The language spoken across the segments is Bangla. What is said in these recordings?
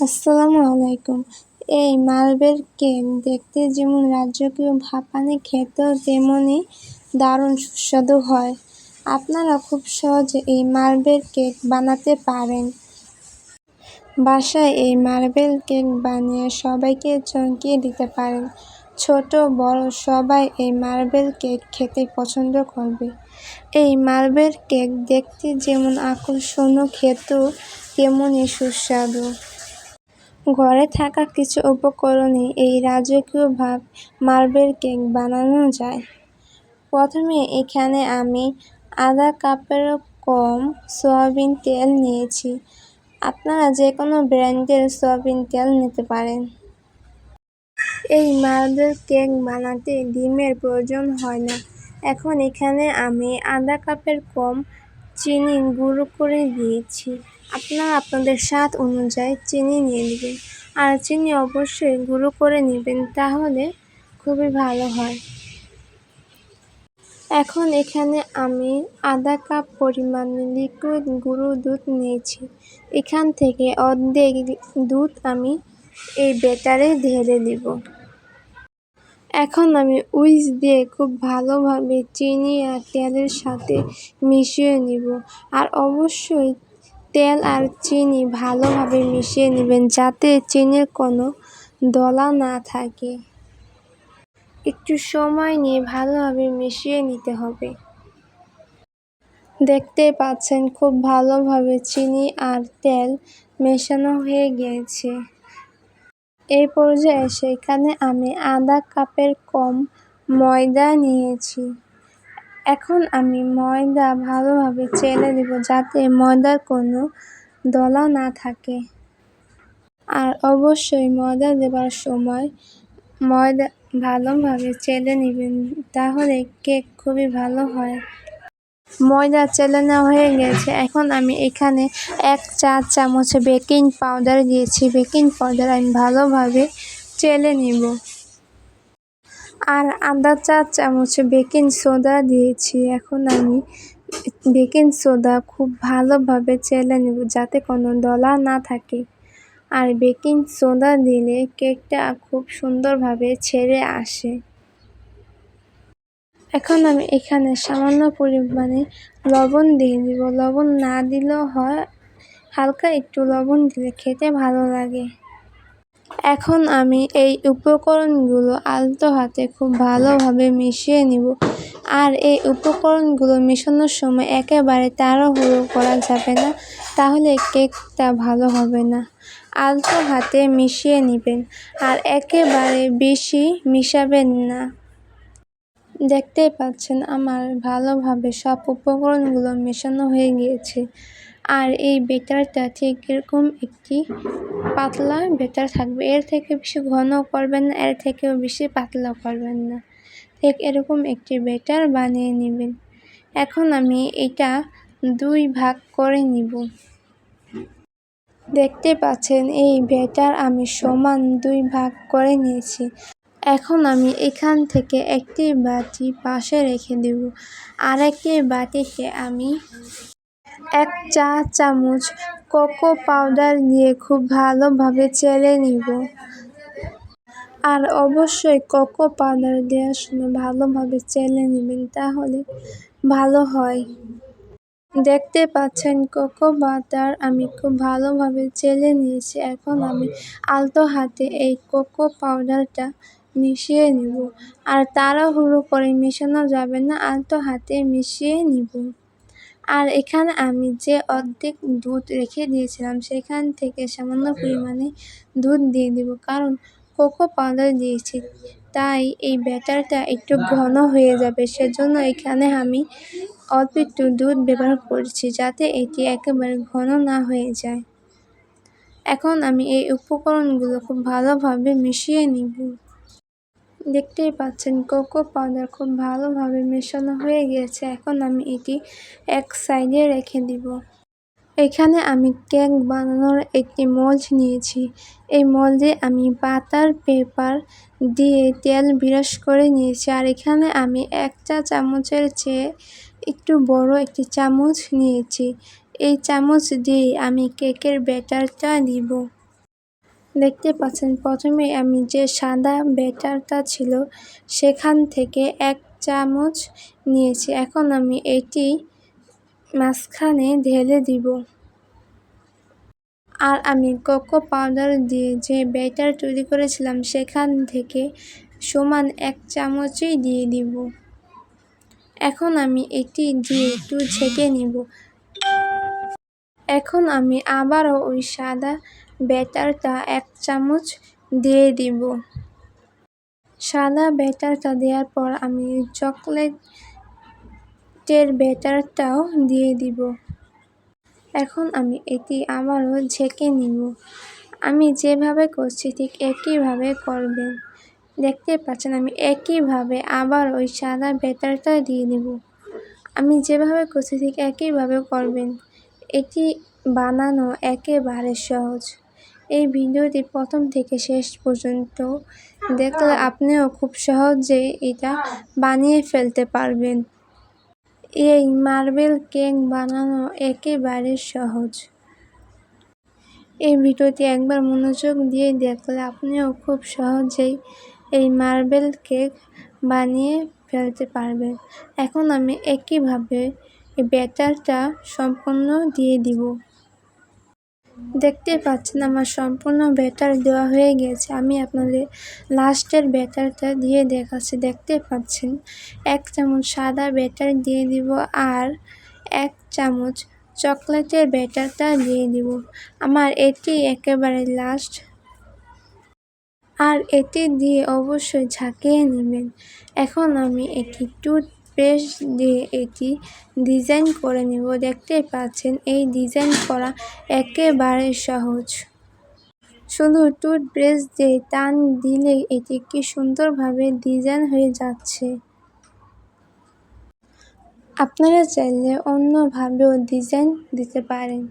আসসালামু আলাইকুম। এই মালবের কেক দেখতে যেমন রাজকীয় ভাপানি খেতেও তেমনই দারুণ সুস্বাদু হয়। আপনারা খুব সহজে এই মার্বেল কেক বানাতে পারেন। বাসায় এই মার্বেল কেক বানিয়ে সবাইকে চমকিয়ে দিতে পারেন। ছোট, বড় সবাই এই মার্বেল কেক খেতে পছন্দ করবে। এই মার্বেল কেক দেখতে যেমন আকর্ষণীয়, খেতেও তেমনই সুস্বাদু। ঘরে থাকা কিছু উপকরণে এই রাজকীয় ভাব মার্বেল কেক বানানো যায়। প্রথমে এখানে আমি আধা কাপেরও কম সয়াবিন তেল নিয়েছি। আপনারা যে কোনো ব্র্যান্ডের সয়াবিন তেল নিতে পারেন। এই মার্বেল কেক বানাতে ডিমের প্রয়োজন হয় না। এখন এখানে আমি আধা কাপের কম চিনি গুঁড়ো করে দিয়েছি। আপনারা আপনাদের স্বাদ অনুযায়ী চিনি নিয়ে নেবেন। আর চিনি অবশ্যই গুঁড়ো করে নেবেন, তাহলে খুবই ভালো হয়। এখন এখানে আমি আধা কাপ পরিমাণে লিকুইড গুঁড়ো দুধ নিয়েছি। এখান থেকে অর্ধেক দুধ আমি এই বেটারে ঢেলে দিব। এখন আমি উইচ দিয়ে খুব ভালোভাবে চিনি আর তেলের সাথে মিশিয়ে নিব। আর অবশ্যই তেল আর চিনি ভালোভাবে মিশিয়ে নেবেন যাতে চিনির কোনো দলা না থাকে। একটু সময় নিয়ে ভালোভাবে মিশিয়ে নিতে হবে। দেখতে পাচ্ছেন খুব ভালোভাবে চিনি আর তেল মেশানো হয়ে গিয়েছে। এই পর্যায়ে সেখানে আমি আধা কাপের কম ময়দা নিয়েছি। এখন আমি ময়দা ভালোভাবে চেলে দেব যাতে ময়দার কোনো দলা না থাকে। আর অবশ্যই ময়দা দেবার সময় ময়দা ভালোভাবে চেলে নেবেন, তাহলে কেক খুবই ভালো হয়। ময়দা চেলে নেওয়া হয়ে গেছে। এখন আমি এখানে এক চা চামচ বেকিং পাউডার দিয়েছি। বেকিং পাউডার আমি ভালোভাবে চেলে নিব। আর আধা চা চামচ বেকিং সোডা দিয়েছি। এখন আমি বেকিং সোডা খুব ভালোভাবে চেলে নেব যাতে কোনো দলা না থাকে। আর বেকিং সোডা দিলে কেকটা খুব সুন্দরভাবে ছেড়ে আসে। এখন আমি এখানে সামান্য পরিমাণে লবণ দিয়ে দিব। লবণ না দিলেও হয়, হালকা একটু লবণ দিলে খেতে ভালো লাগে। এখন আমি এই উপকরণগুলো আলতো হাতে খুব ভালোভাবে মিশিয়ে নিব। আর এই উপকরণগুলো মেশানোর সময় একেবারে তাড়াহুড়ো করা যাবে না, তাহলে কেকটা ভালো হবে না। আলতো হাতে মিশিয়ে নেবেন, আর একেবারে বেশি মিশাবেন না। দেখতেই পাচ্ছেন আমার ভালোভাবে সব উপকরণগুলো মেশানো হয়ে গিয়েছে। আর এই বেটারটা ঠিক এরকম একটি পাতলা বেটার থাকবে। এর থেকে বেশি ঘন করবেন না, এর থেকেও বেশি পাতলা করবেন না। ঠিক এরকম একটি বেটার বানিয়ে নেবেন। এখন আমি এটা দুই ভাগ করে নিব। দেখতে পাচ্ছেন, এই বেটার আমি সমান দুই ভাগ করে নিয়েছি। এখন আমি এখান থেকে একটি বাটি পাশে রেখে দেব। আর একটি বাটিতে আমি এক চা চামচ কোকো পাউডার দিয়ে খুব ভালোভাবে চেলে নিব। আর অবশ্যই কোকো পাউডার দেওয়ার সময় ভালোভাবে চেলে নেবেন, তাহলে ভালো হয়। দেখতে পাচ্ছেন কোকো বাটার আমি খুব ভালোভাবে চেলে নিয়েছি। এখন আমি আলতো হাতে এই কোকো পাউডারটা মিশিয়ে নিব। আর তাড়াহুড়ো করে মেশানো যাবে না, আলতো হাতে মিশিয়ে নিব। আর এখানে আমি যে অর্ধেক দুধ রেখে দিয়েছিলাম সেখান থেকে সামান্য পরিমাণে দুধ দিয়ে দিব। কারণ কোকো পাউডার দিয়েছি তাই এই ব্যাটারটা একটু ঘন হয়ে যাবে। সেজন্য এখানে আমি অল্প একটু দুধ ব্যবহার করছি যাতে এটি একেবারে ঘন না হয়ে যায়। এখন আমি এই উপকরণগুলো খুব ভালোভাবে মিশিয়ে নিব। দেখতেই পাচ্ছেন, কোকো পাউডার খুব ভালোভাবে মেশানো হয়ে গিয়েছে। এখন আমি এটি এক সাইডে রেখে দিব। এখানে আমি কেক বানানোর একটি মলজ নিয়েছি। এই মলজে আমি বাটার পেপার দিয়ে তেল বিরাস করে নিয়েছি। আর এখানে আমি এক চা চামচের চেয়ে একটু বড় একটি চামচ নিয়েছি। এই চামচ দিয়ে আমি কেকের ব্যাটারটা দিব দেখতে পাচ্ছেন, প্রথমে আমি যে সাদা ব্যাটারটা ছিল সেখান থেকে এক চামচ নিয়েছি। এখন আমি এটি মাঝখানে ঢেলে দিব। আর আমি কোকো পাউডার দিয়ে যে ব্যাটার তৈরি করেছিলাম, সেখান থেকে সমান এক চামচই দিয়ে দিব। এখন আমি এটি দিয়ে একটু ছেঁকে নিব। এখন আমি আবারও ওই সাদা ব্যাটারটা এক চামচ দিয়ে দিব। সাদা ব্যাটারটা দেওয়ার পর আমি চকলেটের ব্যাটারটাও দিয়ে দিব। এখন আমি এটি আবারও ঝেঁকে নিব। আমি যেভাবে করছি ঠিক একইভাবে করবেন। দেখতে পাচ্ছেন আমি একইভাবে আবার ওই সাদা ব্যাটারটা দিয়ে দেব। আমি যেভাবে করছি ঠিক একইভাবে করবেন। এটি বানানো একেবারে সহজ। এই ভিডিওটি প্রথম থেকে শেষ পর্যন্ত দেখলে আপনিও খুব সহজে এটা বানিয়ে ফেলতে পারবেন। এই মার্বেল কেক বানানো একেবারে সহজ। এই ভিডিওটি একবার মনোযোগ দিয়ে দেখলে আপনিও খুব সহজেই এই মার্বেল কেক বানিয়ে ফেলতে পারবেন। এখন আমি একইভাবে ব্যাটারটা সম্পূর্ণ দিয়ে দিব। দেখতে পাচ্ছেন আমার সম্পূর্ণ ব্যাটার দেওয়া হয়ে গেছে। আমি আপনাদের লাস্টের ব্যাটারটা দিয়ে দেখাচ্ছি। দেখতে পাচ্ছেন, এক চামচ সাদা ব্যাটার দিয়ে দিব আর এক চামচ চকলেটের ব্যাটারটা দিয়ে দিব। আমার এটি একেবারে লাস্ট। আর এটি দিয়ে অবশ্যই ঝাঁকিয়ে নেবেন। এখন আমি একটি টুথপেস্ট দিয়ে এটি ডিজাইন করে নেব। দেখতে পাচ্ছেন, এই ডিজাইন করা একেবারে সহজ। শুধু টুথব্রাশ দিয়ে টান দিলেই এটি কি সুন্দরভাবে ডিজাইন হয়ে যাচ্ছে। আপনারা চাইলে অন্যভাবেও ডিজাইন দিতে পারেন।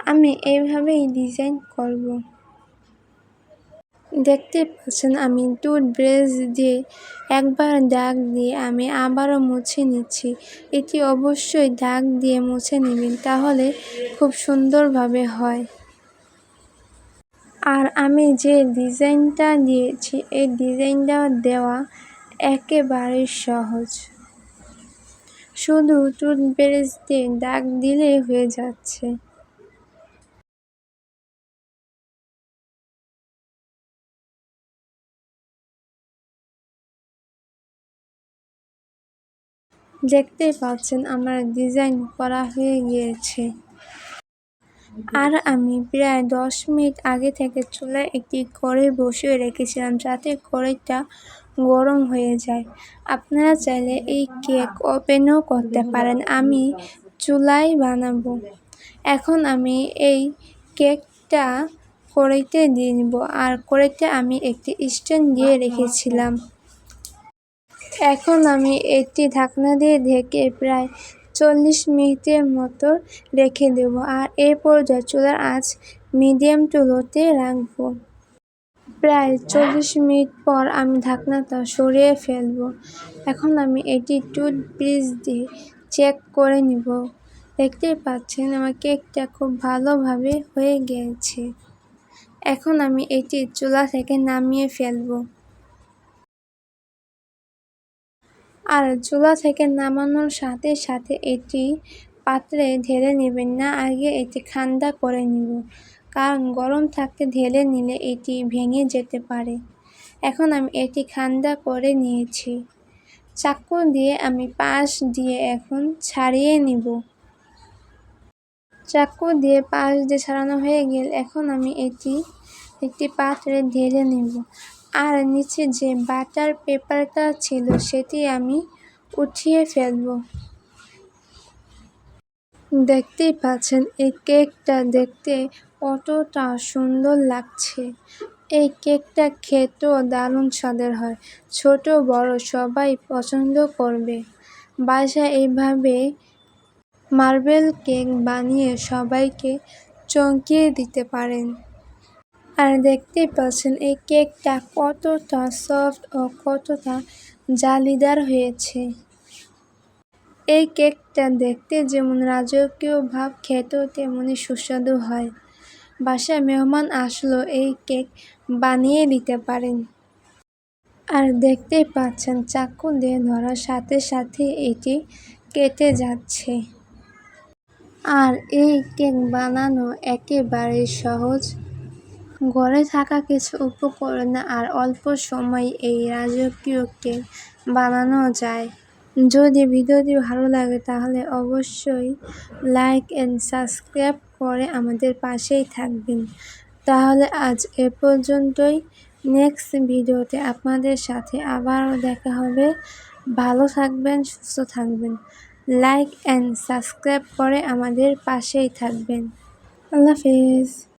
আমি এইভাবেই ডিজাইন করব। দেখতে পাচ্ছেন, আমি টুথব্রাশ দিয়ে একবার দাগ দিয়ে আমি আবারও মুছে নিচ্ছি। এটি অবশ্যই দাগ দিয়ে মুছে নেবেন, তাহলে খুব সুন্দরভাবে হয়। আর আমি যে ডিজাইনটা দিয়েছি, এই ডিজাইনটা দেওয়া একেবারে সহজ। শুধু টুথব্রাশ দিয়ে দাগ দিলেই হয়ে যাচ্ছে। দেখতেই পাচ্ছেন আমার ডিজাইন করা হয়ে গিয়েছে। আর আমি প্রায় দশ মিনিট আগে থেকে চুলায় একটি কড়াই বসিয়ে রেখেছিলাম যাতে কড়াইটা গরম হয়ে যায়। আপনারা চাইলে এই কেক ওপেনও করতে পারেন, আমি চুলায় বানাবো। এখন আমি এই কেকটা কড়াইতে দিয়ে নিব। আর কড়াইতে আমি একটি স্ট্যান্ড দিয়ে রেখেছিলাম। এখন আমি এটি ঢাকনা দিয়ে ঢেকে প্রায় চল্লিশ মিনিটের মতো রেখে দেব আর এই পর্যায়ে চুলার আঁচ মিডিয়াম টু লোতে রাখব। প্রায় চল্লিশ মিনিট পর আমি ঢাকনাটা সরিয়ে ফেলব। এখন আমি এটি টুথব্রিজ দিয়ে চেক করে নিব। দেখতেই পাচ্ছেন, আমার কেকটা খুব ভালোভাবে হয়ে গিয়েছে এখন আমি এটি চুলা থেকে নামিয়ে ফেলব। আর চুলা থেকে নামানোর সাথে সাথে এটি পাত্রে ঢেলে নেবেন না, আগে এটি ঠান্ডা করে নিব। কারণ গরম থাকতে ঢেলে নিলে এটি ভেঙে যেতে পারে। এখন আমি এটি ঠান্ডা করে নিয়েছি। চাকু দিয়ে আমি পাশ দিয়ে এখন ছাড়িয়ে নিব। চাকু দিয়ে পাশ দিয়ে ছাড়ানো হয়ে গেল এখন আমি এটি একটি পাত্রে ঢেলে নেব। আর নিচে যে বাটার পেপারটা ছিল সেটি আমি উঠিয়ে ফেলব। দেখতেই পাচ্ছেন, এই কেকটা দেখতে কতটা সুন্দর লাগছে। এই কেকটা খেতেও দারুণ স্বাদের হয়। ছোট, বড় সবাই পছন্দ করবে। বাসা এইভাবে মার্বেল কেক বানিয়ে সবাইকে চমকিয়ে দিতে পারেন। আর দেখতেই পাচ্ছেন, এই কেকটা কতটা সফট ও কতটা জালিদার হয়েছে। এই কেকটা দেখতে যেমন রাজকীয় ভাব, খেতেও তেমনই সুস্বাদু হয়। বাসায় মেহমান আসলেও এই কেক বানিয়ে দিতে পারেন। আর দেখতেই পাচ্ছেন, চাকু দিয়ে ধরার সাথে সাথে এটি কেটে যাচ্ছে। আর এই কেক বানানো একেবারে সহজ ঘরে থাকা কিছু উপকরণ আর অল্প সময় এই রাজকীয় কেক বানানো যায়। যদি ভিডিওটি ভালো লাগে, তাহলে অবশ্যই লাইক অ্যান্ড সাবস্ক্রাইব করে আমাদের পাশেই থাকবেন। তাহলে আজ এ পর্যন্তই। নেক্সট ভিডিওতে আপনাদের সাথে আবারও দেখা হবে। ভালো থাকবেন, সুস্থ থাকবেন। লাইক অ্যান্ড সাবস্ক্রাইব করে আমাদের পাশেই থাকবেন। আল্লাহ হাফিজ।